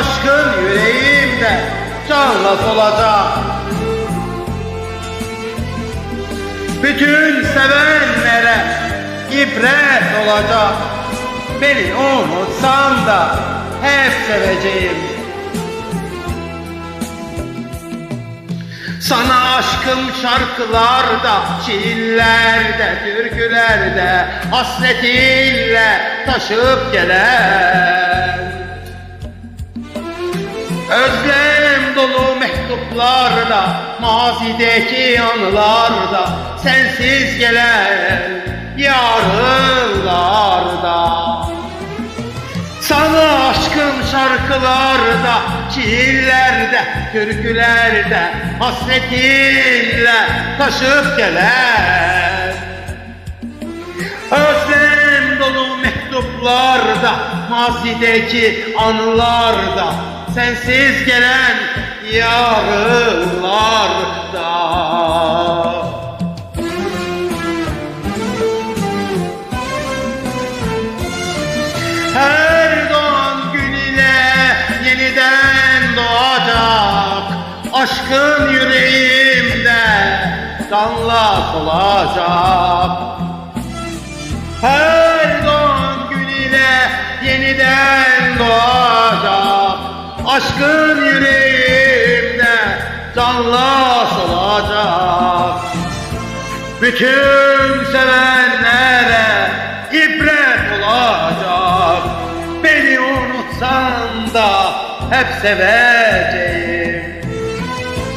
Aşkın yüreğimde canla solacak Bütün sevenlere ibret olacak. Beni unutsan da hep seveceğim. Sana aşkım şarkılarda, şiirlerde, türkülerde Hasretinle taşıp gelen Özlem dolu mektuplarda, mazideki anılarda Sensiz gelen yarınlarda. Sana aşkım şarkılarda, şiirlerde, türkülerde Hasretinle taşıp gelen. Özlem dolu mektuplarda, mazideki anılarda Sensiz gelen yarınlarda Her doğan gün ile yeniden doğacak. Aşkın yüreğimde kanla solacak. Her doğan gün ile yeniden Aşkın yüreğimde canla solacak. Bütün sevenlere ibret olacak. Beni unutsan da hep seveceğim.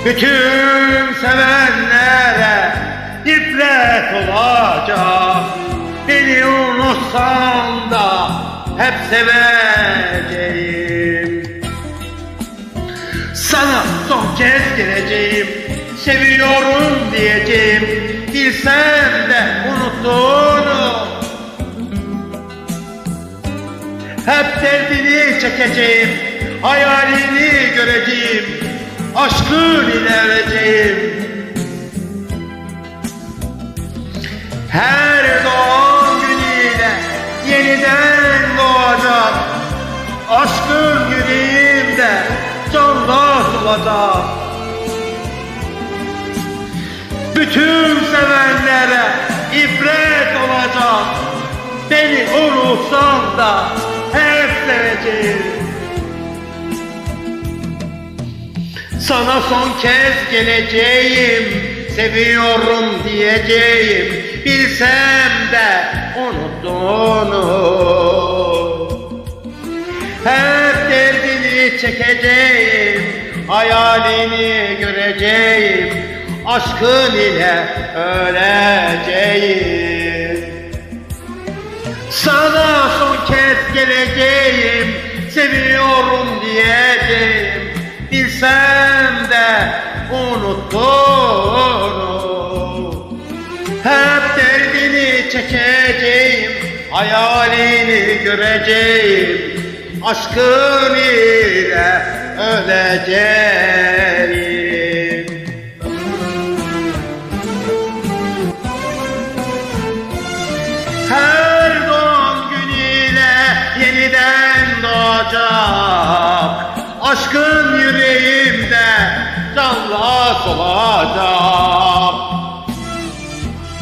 Bütün sevenlere ibret olacak. Beni unutsan da hep seveceğim kez geleceğim Seviyorum diyeceğim. Bilsem de unuttuğunu. Hep derdini çekeceğim Hayalini göreceğim. Aşkın ilerleyeceğim Her doğan günüyle yeniden doğacak Aşkın yüreğimde solacak Bütün sevenlere ibret olacak. Beni unutsan da hep seveceğim Sana son kez geleceğim Seviyorum diyeceğim. Bilsem de unuttuğunu hep derdini çekeceğim Hayalini göreceğim Aşkın ile öleceğim. Sana son kez geleceğim Seviyorum diyeceğim. Bilsem de unuttuğunu. Hep derdini çekeceğim Hayalini göreceğim. Aşkın ile öleceğim Her doğan gün ile yeniden doğacak. Aşkın yüreğimde canla solacak.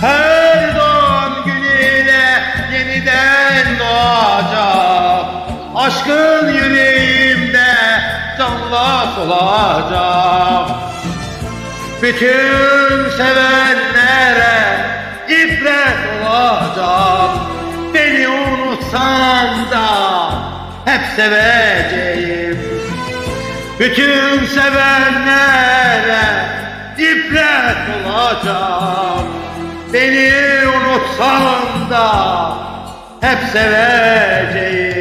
Her doğan günüyle yeniden doğacak. Aşkın canla solacak Bütün sevenlere ibret olacak Beni unutsan da hep seveceğim. Bütün sevenlere ibret olacak Beni unutsan da hep seveceğim.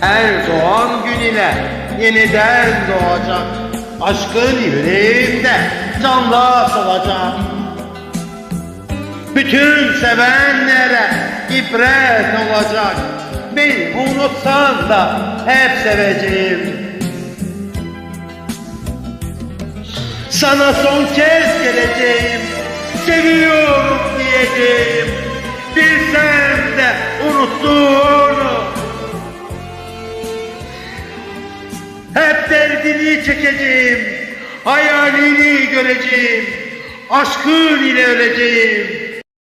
Her doğan gün ile yeniden doğacak. Aşkın yüreğimde canla solacak. Bütün sevenlere ibret olacak. Beni unutsan da hep seveceğim. Sana son kez geleceğim Seviyorum diyeceğim. Bilsem de unuttuğunu derdini çekeceğim. Hayalini göreceğim. Aşkın ile öleceğim.